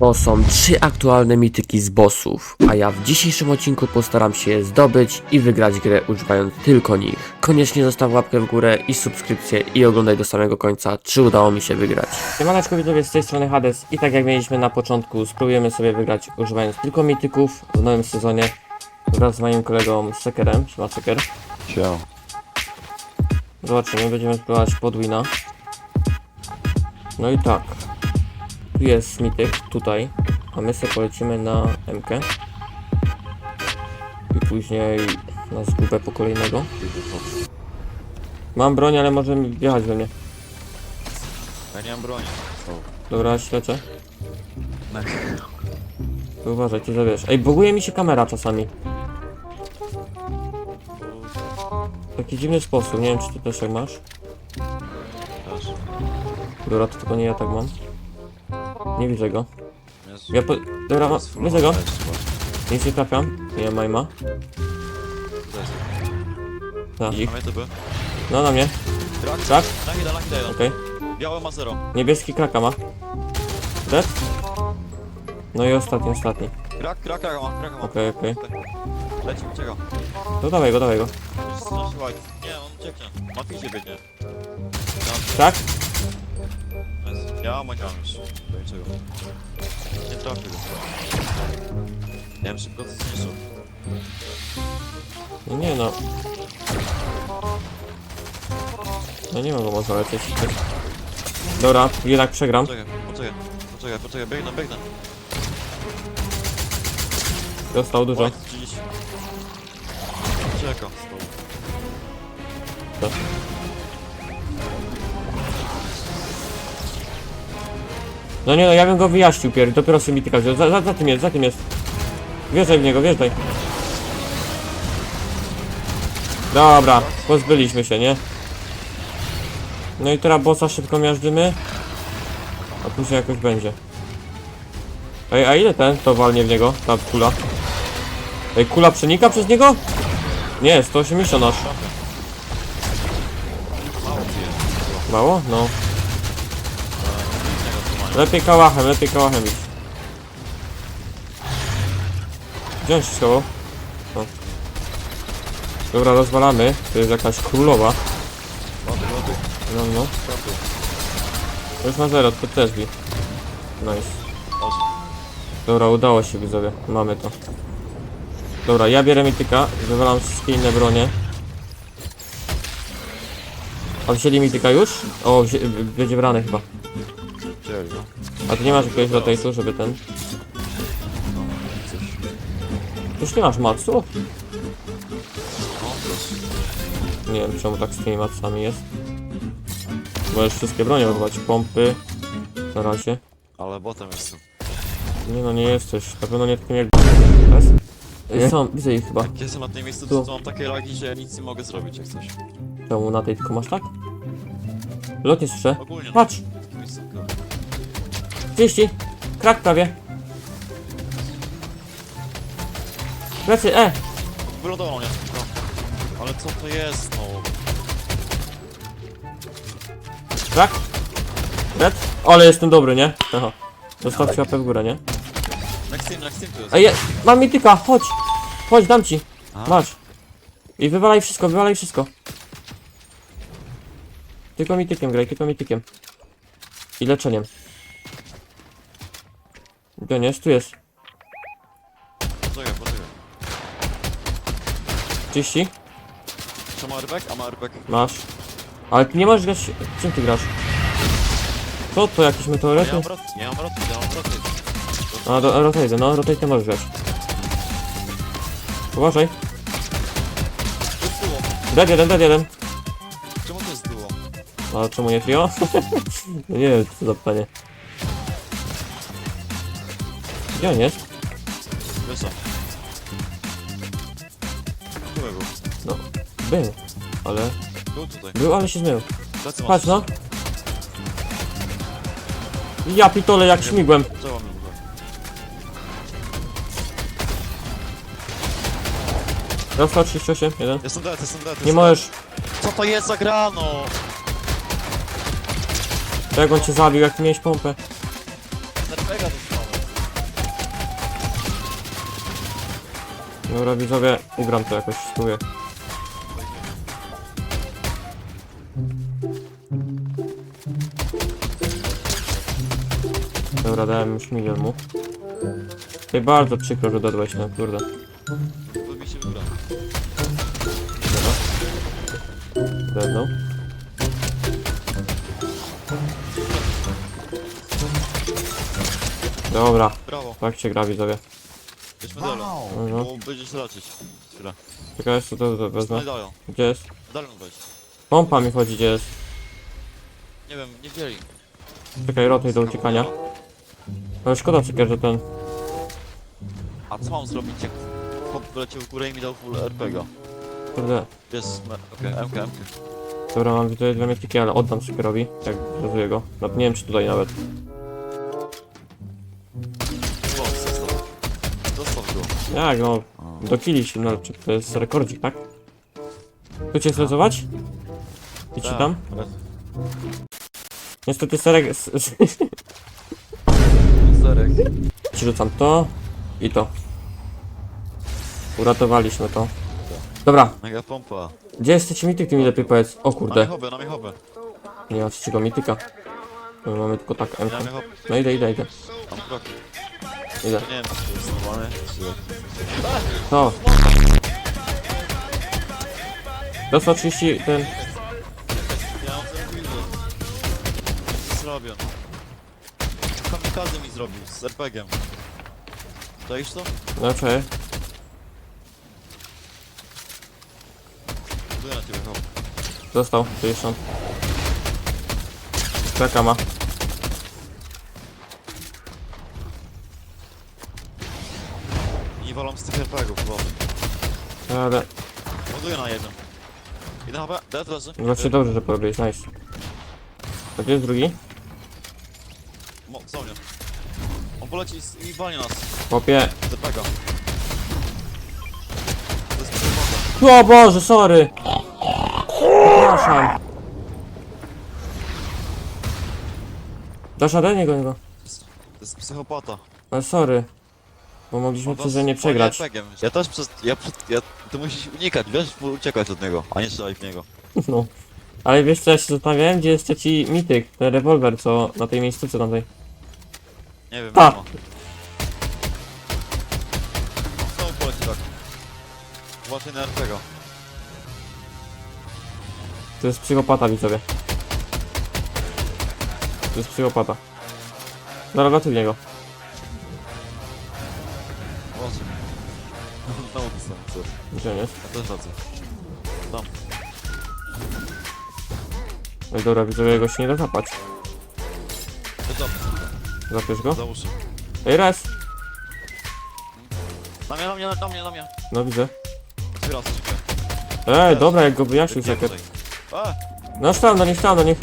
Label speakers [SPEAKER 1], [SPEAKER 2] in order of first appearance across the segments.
[SPEAKER 1] To są trzy aktualne mityki z bossów, a ja w dzisiejszym odcinku postaram się je zdobyć i wygrać grę używając tylko nich. Koniecznie zostaw łapkę w górę i subskrypcję i oglądaj do samego końca, czy udało mi się wygrać. Siemaneczko widzowie, z tej strony Hades i tak jak mieliśmy na początku, spróbujemy sobie wygrać używając tylko mityków w nowym sezonie wraz z moim kolegą Sekerem, siema Seker.
[SPEAKER 2] Ciao.
[SPEAKER 1] Zobaczymy, będziemy spróbować podwina. No i tak. Tu jest mityk, tutaj. A my sobie polecimy na MK. I później na zgubę po kolejnego. Mam broń, ale może mi wjechać we mnie.
[SPEAKER 2] Ja nie mam broni.
[SPEAKER 1] Dobra, śledzę. To uważaj, ty zawiesz. Ej, buguje mi się kamera czasami. W taki dziwny sposób, nie wiem czy ty też tak masz. Dobra, to tylko nie ja tak mam. Nie widzę go. Ja po... Dobra, ma... widzę go. Nic nie trafiam. Nie ma ma.
[SPEAKER 2] To jest.
[SPEAKER 1] Tak. Ich.
[SPEAKER 2] Mamy typy.
[SPEAKER 1] No na mnie.
[SPEAKER 2] Krak?
[SPEAKER 1] Tak?
[SPEAKER 2] Laki da, laki da jeden.
[SPEAKER 1] Okej.
[SPEAKER 2] Białe ma zero.
[SPEAKER 1] Niebieski kraka ma. Dead? No i ostatni, ostatni.
[SPEAKER 2] Krak, krak, krak ma, krak ma.
[SPEAKER 1] Okej, okej.
[SPEAKER 2] Leci, ucieka.
[SPEAKER 1] To dawaj go, dawaj go.
[SPEAKER 2] Nie, on ucieknie. Ma fizie biegnie. Ja,
[SPEAKER 1] Tak?
[SPEAKER 2] Mam już. Do niczego. Nie go. Nie wiem, szybko to zniszczył.
[SPEAKER 1] No nie no. No nie mogę może lecieć. Dobra, jednak przegram.
[SPEAKER 2] Poczekaj, poczekaj. Poczekaj, poczekaj, biegnę, biegnę.
[SPEAKER 1] Dostał dużo.
[SPEAKER 2] White 30. Ucieka.
[SPEAKER 1] Co? No nie no, ja bym go wyjaśnił pier, dopiero sobie mi tyka wziął. Za, za, za tym jest, za tym jest. Wjeżdżaj w niego, wjeżdżaj. Dobra, pozbyliśmy się, nie? No i teraz bossa szybko miażdżymy. A później jakoś będzie. Ej, a ile ten to walnie w niego, ta kula? Ej, kula przenika przez niego? Nie, 180 aż.
[SPEAKER 2] Mało?
[SPEAKER 1] No. Lepiej kałachem, lepiej kałachem iść. Gdzie się schował? Dobra, rozwalamy. To jest jakaś królowa. No, no. To już ma zero, to też bi. Nice. Dobra, udało się widzowie. Mamy to. Dobra, ja bierę mityka. Wywalam wszystkie inne bronie. A wzięli mityka już? O, będzie brany chyba. A ty nie masz jakiegoś rotate'u, żeby ten...
[SPEAKER 2] No, coś.
[SPEAKER 1] Już nie masz matsu?
[SPEAKER 2] No, proszę.
[SPEAKER 1] Nie wiem czemu tak z tymi matsami jest. Możesz wszystkie bronie używać. Pompy. Na razie.
[SPEAKER 2] Ale botem jestem.
[SPEAKER 1] Nie no, nie jesteś. Na pewno nie takim jak... Teraz? Ej, Są, widzę ich chyba.
[SPEAKER 2] Jak jestem na tym miejscu,
[SPEAKER 1] Tu.
[SPEAKER 2] to, to mam takie lagi, że ja nic nie mogę zrobić jak coś.
[SPEAKER 1] Czemu na tej tylko masz tak? Lot nie słyszę.
[SPEAKER 2] Ogólnie
[SPEAKER 1] Patrz!
[SPEAKER 2] Na takim miejscu.
[SPEAKER 1] 30! Krak prawie. Plecy, e!
[SPEAKER 2] Wylądował mnie. No. Ale co to jest, no?
[SPEAKER 1] Krak! Red? Ale jestem dobry, nie? Aha. Zostawcie łapę w górę, nie?
[SPEAKER 2] Next team, next team tu jest.
[SPEAKER 1] Ej, je- mam mityka, chodź! Chodź, dam ci.
[SPEAKER 2] A?
[SPEAKER 1] Masz. I wywalaj wszystko, wywalaj wszystko. Tylko mitykiem graj, tylko mitykiem. I leczeniem. Gdzie on jest? Tu jest.
[SPEAKER 2] Poczekaj, poczekaj.
[SPEAKER 1] 30?
[SPEAKER 2] Czy ma airbag? A ma airbag.
[SPEAKER 1] Masz. Ale ty nie możesz grać... Czym ty grasz? Co to, jakieś
[SPEAKER 2] Ja
[SPEAKER 1] meteoryty?
[SPEAKER 2] mam rot, ja mam rot, ja mam rot.
[SPEAKER 1] A, do, rotate, no, rotate możesz grać. Uważaj.
[SPEAKER 2] To jest duo.
[SPEAKER 1] Dead jeden, dead jeden.
[SPEAKER 2] Czemu to jest duo?
[SPEAKER 1] A czemu nie trio? no nie wiem, co za pytanie. Gdzie on jest?
[SPEAKER 2] Co? Tu był.
[SPEAKER 1] No, był. Ale...
[SPEAKER 2] Był tutaj.
[SPEAKER 1] Był, ale się zmył.
[SPEAKER 2] Plecy masz.
[SPEAKER 1] Patrz no. Ja pitole jak śmigłem.
[SPEAKER 2] Trzeba mnie było.
[SPEAKER 1] Dostał 38, jeden.
[SPEAKER 2] Jestem dead, jestem dead.
[SPEAKER 1] Nie
[SPEAKER 2] jestem
[SPEAKER 1] możesz.
[SPEAKER 2] dead. Co to jest za grano?
[SPEAKER 1] Jak on cię zabił, jak ty miałeś pompę?
[SPEAKER 2] Nerwega dostałem.
[SPEAKER 1] Dobra, widzowie, ugram to jakoś, spróbuję. Dobra, dałem już milion mu. Ej, bardzo przykro, że dodałeś, no kurde. Dobra,
[SPEAKER 2] Brawo.
[SPEAKER 1] tak się gra widzowie.
[SPEAKER 2] Jedź medalem.
[SPEAKER 1] No,
[SPEAKER 2] Bo będziesz lecieć. Chwilę.
[SPEAKER 1] czekaj, jeszcze to, wezmę. Gdzie jest?
[SPEAKER 2] Medalion weź.
[SPEAKER 1] Pompa mi chodzi, gdzie jest?
[SPEAKER 2] Nie wiem, nie wzięli.
[SPEAKER 1] Czekaj, rotuj do uciekania. Ale szkoda czekaj, że ten...
[SPEAKER 2] A co mam zrobić jak chłop wyleciał w górę i mi dał full RPG?
[SPEAKER 1] Kurde.
[SPEAKER 2] Jest, okej, okay, MK, MK.
[SPEAKER 1] Dobra, mam widzowie dwie metyki, ale oddam Sykerowi, jak zrozuję go. No, nie wiem czy tutaj nawet. Jak no, do killi się, no, czy to jest rekordzik, tak? Tu cię stresować? I ci
[SPEAKER 2] Tak,
[SPEAKER 1] tam? Niestety serek... s- s-
[SPEAKER 2] Zerek.
[SPEAKER 1] Ci rzucam to i to. Uratowaliśmy to. Dobra,
[SPEAKER 2] Mega pompa.
[SPEAKER 1] gdzie jest mityk, ty mi lepiej powiedz. O
[SPEAKER 2] Na
[SPEAKER 1] kurde,
[SPEAKER 2] miechobę, na miechobę.
[SPEAKER 1] nie ma trzeciego mityka. My mamy tylko tak M.
[SPEAKER 2] Na miechobę.
[SPEAKER 1] No idę, idę, idę.
[SPEAKER 2] Mam kroki. Nie wiem, czy to jest normalne, czy...
[SPEAKER 1] To. Dostał 30 ten.
[SPEAKER 2] Ja mam zrobił. Zrobię. Kamikaze mi zrobił, z RPG-iem. Dajesz to?
[SPEAKER 1] No czekaj.
[SPEAKER 2] Buduję na ciebie, hop.
[SPEAKER 1] Dostał 60. Czeka ma.
[SPEAKER 2] I walam z tych RPG-ów, chyba.
[SPEAKER 1] Ale
[SPEAKER 2] Buduję na. I na HP, dead leży.
[SPEAKER 1] właśnie dobrze, że porobiłeś, nice. A gdzie jest drugi?
[SPEAKER 2] Mo, co mnie? On poleci z- i walnie nas.
[SPEAKER 1] Chłopie.
[SPEAKER 2] Z RPG. To jest psychopata.
[SPEAKER 1] O Boże, sorry! Przepraszam. Dasz radę? Nie go, nie go.
[SPEAKER 2] To jest psychopata.
[SPEAKER 1] Ale sorry. Bo mogliśmy przez nie przegrać.
[SPEAKER 2] Ja też przez... Ja, ja... Ty musisz unikać, wiesz? Uciekać od niego, a nie strzelać w niego.
[SPEAKER 1] No. Ale wiesz co, ja się zastanawiałem, gdzie jest trzeci mityk, ten rewolwer, co na tej miejscówce tamtej.
[SPEAKER 2] Nie wiem,
[SPEAKER 1] Ta.
[SPEAKER 2] nie ma. Znowu poleci tak. Właśnie na RPG.
[SPEAKER 1] To jest psychopata, widzowie. To jest psychopata. Zaraz latuj w niego. Gdzie on jest?
[SPEAKER 2] Ja też radzę. Tam.
[SPEAKER 1] Ej, dobra, widzowie, go się nie da zapać.
[SPEAKER 2] Wydam,
[SPEAKER 1] Zapiesz go?
[SPEAKER 2] za uszy.
[SPEAKER 1] Ej, raz!
[SPEAKER 2] Na mnie, na mnie, na mnie, na mnie.
[SPEAKER 1] No widzę.
[SPEAKER 2] Otwieram skrzynkę.
[SPEAKER 1] Ej, dobra, jak go wyjaśnił
[SPEAKER 2] tutaj? A!
[SPEAKER 1] No stał do nich, stał do nich.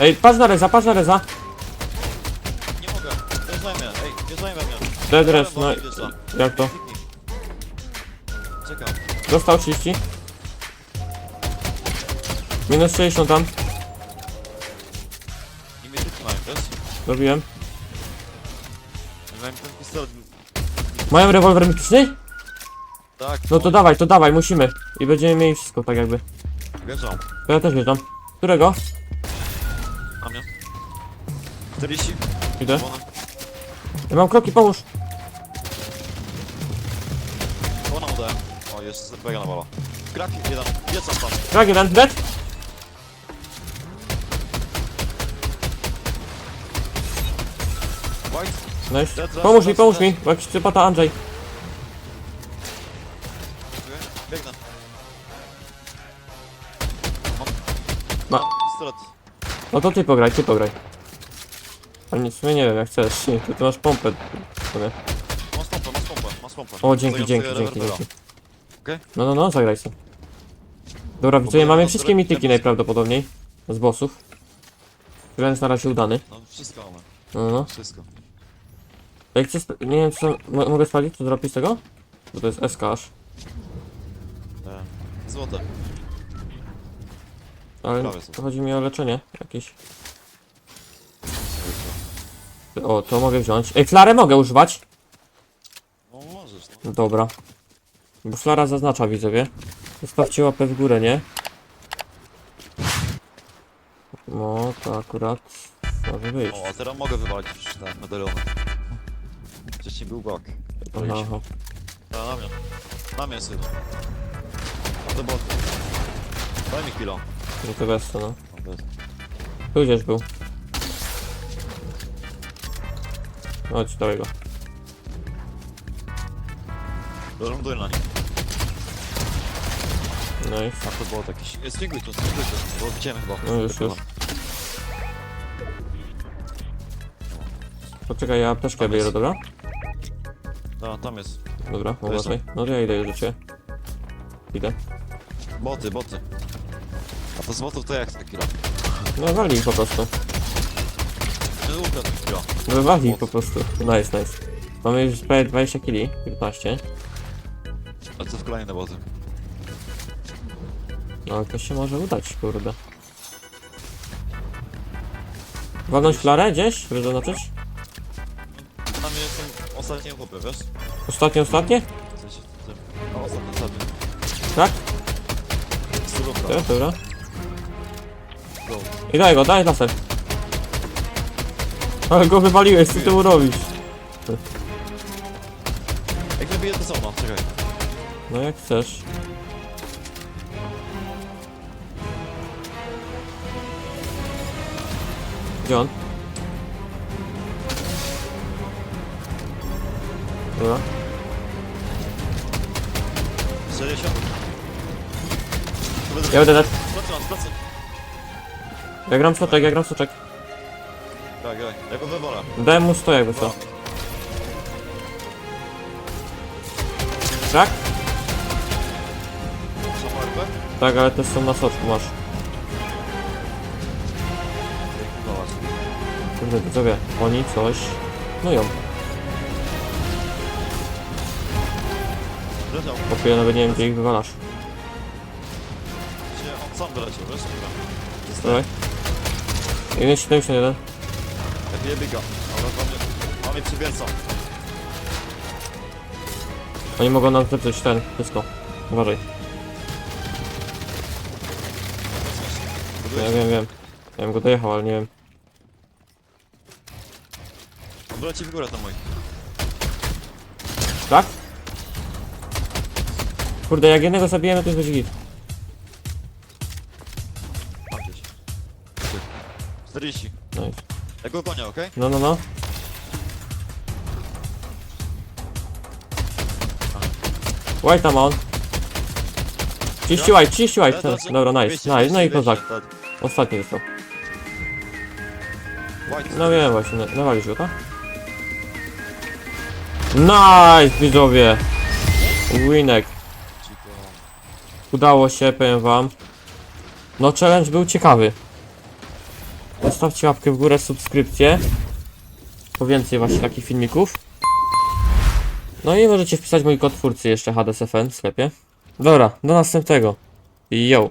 [SPEAKER 1] Ej, patrz na reza, patrz na reza.
[SPEAKER 2] Nie mogę. Wjeżdżaj mnie. Ej, wjeżdżaj we mnie.
[SPEAKER 1] Dead res,
[SPEAKER 2] Bo
[SPEAKER 1] no jak to?
[SPEAKER 2] Czekam.
[SPEAKER 1] Dostał 30. Minus 60 tam.
[SPEAKER 2] I mnie tu mają, wiesz?
[SPEAKER 1] Zrobiłem.
[SPEAKER 2] Miałem ten pistolet.
[SPEAKER 1] Mają rewolwer mityczny?
[SPEAKER 2] Tak.
[SPEAKER 1] No to dawaj, to dawaj, musimy. I będziemy mieli wszystko tak jakby.
[SPEAKER 2] Wjeżdżam.
[SPEAKER 1] To ja też wjeżdżam. Którego?
[SPEAKER 2] Mnie. 40.
[SPEAKER 1] Idę.
[SPEAKER 2] Czerwone.
[SPEAKER 1] Ja mam kroki, pomóż.
[SPEAKER 2] Ona mu dałem. O, jest RPG nawala. Krak jeden. Jest tam.
[SPEAKER 1] Tak, jeden, dead.
[SPEAKER 2] White.
[SPEAKER 1] Nice.
[SPEAKER 2] Dead, raz,
[SPEAKER 1] Pomóż mi, pomóż
[SPEAKER 2] raz.
[SPEAKER 1] mi, bo jakiś psypata Andrzej.
[SPEAKER 2] Dziękuję. Biegnę.
[SPEAKER 1] Ma.
[SPEAKER 2] Pistolet.
[SPEAKER 1] No to ty pograj, ty pograj. A nic, sumie nie wiem, jak chcesz. Ty, ty masz pompę. w sumie.
[SPEAKER 2] Masz pompę, masz pompę, masz pompę.
[SPEAKER 1] O, dzięki,
[SPEAKER 2] Zając
[SPEAKER 1] dzięki,
[SPEAKER 2] sobie
[SPEAKER 1] dzięki, dzięki.
[SPEAKER 2] Okej?
[SPEAKER 1] No, no, no, zagraj sobie. Dobra, widzowie, mamy
[SPEAKER 2] to
[SPEAKER 1] wszystkie mityki najprawdopodobniej. Z bossów. Jest na razie udany.
[SPEAKER 2] No wszystko mamy.
[SPEAKER 1] No, no, no.
[SPEAKER 2] Wszystko.
[SPEAKER 1] Jak chcesz, nie wiem, co, mo- mogę spalić, co zrobić z tego? Bo to jest SK aż.
[SPEAKER 2] E, Złote.
[SPEAKER 1] Ale
[SPEAKER 2] Prawie są.
[SPEAKER 1] to chodzi mi o leczenie jakieś. O, to mogę wziąć. Ej, flarę mogę używać. Dobra. Bo flara zaznacza widzowie. Zostawcie łapę w górę, nie? No, to akurat może wyjść.
[SPEAKER 2] O, a teraz mogę wywalić już te medaliony. Wcześniej był bak.
[SPEAKER 1] Aha, aha.
[SPEAKER 2] A, na mnie. Na mnie syn. A to boty. Daj mi chwilę.
[SPEAKER 1] No to bez to, no.
[SPEAKER 2] No, bez.
[SPEAKER 1] Tu gdzieś był. Chodź, dawaj go.
[SPEAKER 2] Ląduję na nim.
[SPEAKER 1] Nice.
[SPEAKER 2] A to było jakieś... Jest stringuj tu, stringuj tu. Bo widziałem chyba.
[SPEAKER 1] No już, już. Poczekaj, ja biorę,
[SPEAKER 2] jest.
[SPEAKER 1] dobra?
[SPEAKER 2] No, tam jest.
[SPEAKER 1] Dobra, uważaj. No to ja idę już do ciebie. Idę.
[SPEAKER 2] Boty, boty. A to z botów to jak kilo?
[SPEAKER 1] No wali ich po prostu.
[SPEAKER 2] Nie ukradł kilo.
[SPEAKER 1] No wali ich po prostu. Nice, nice. Mamy już prawie 20 kili, 15.
[SPEAKER 2] A co w kolejne boty?
[SPEAKER 1] No ale to się może udać, kurde. Walnąć flarę gdzieś, żeby zaznaczyć?
[SPEAKER 2] Tam jestem ostatnie chłopy, wiesz?
[SPEAKER 1] Ostatnie, ostatnie?
[SPEAKER 2] W sensie, w tym- No, ostatnie, ostatnie.
[SPEAKER 1] Tak? Dobra, dobra.
[SPEAKER 2] Go.
[SPEAKER 1] I daj go, daj laser. Ale go wywaliłeś, co ty mu robisz?
[SPEAKER 2] Jak nie bije to samo, czekaj.
[SPEAKER 1] No jak chcesz. Gdzie on? Dobra.
[SPEAKER 2] 60.
[SPEAKER 1] Ja będę dać.
[SPEAKER 2] Plecy mam, plecy.
[SPEAKER 1] Ja gram soczek, ja gram soczek.
[SPEAKER 2] Tak, tak. Ja go wywolę.
[SPEAKER 1] Dałem mu 100 jakby co. Tak?
[SPEAKER 2] Samo RP?
[SPEAKER 1] Tak, ale też są na soczku, masz.
[SPEAKER 2] Wywolać.
[SPEAKER 1] Kurde, widzowie, oni coś... No ją.
[SPEAKER 2] Wleciał.
[SPEAKER 1] Bo ja nawet nie wiem gdzie ich wywalasz.
[SPEAKER 2] Się, on sam wyleciał, wiesz? Dobra.
[SPEAKER 1] Dawaj. 1,71.
[SPEAKER 2] Nie biega. Ale on mnie, on mnie przywierca.
[SPEAKER 1] Oni mogą nam zepsuć ten, wszystko. Uważaj. Ja wiem, wiem. Ja bym go dojechał, ale nie wiem.
[SPEAKER 2] On wyleci w górę tam mój.
[SPEAKER 1] Tak? Kurde, jak jednego zabijemy, to jest będzie git.
[SPEAKER 2] Tam gdzieś. Ty. 40.
[SPEAKER 1] Nice.
[SPEAKER 2] Ja go gonię, okej?
[SPEAKER 1] No, no, no. White tam on. 30 white, 30 white. Dobra, nice,
[SPEAKER 2] 200,
[SPEAKER 1] nice. No i
[SPEAKER 2] 200,
[SPEAKER 1] kozak.
[SPEAKER 2] 200.
[SPEAKER 1] Ostatni został. No wiem właśnie, na- nawalisz go, tak? Nice, widzowie! Winek. Udało się, powiem wam. No, challenge był ciekawy. Zostawcie łapkę w górę, subskrypcję. Po więcej właśnie takich filmików. No i możecie wpisać mój kod twórcy jeszcze HDSFN w sklepie. Dobra, do następnego. Yo!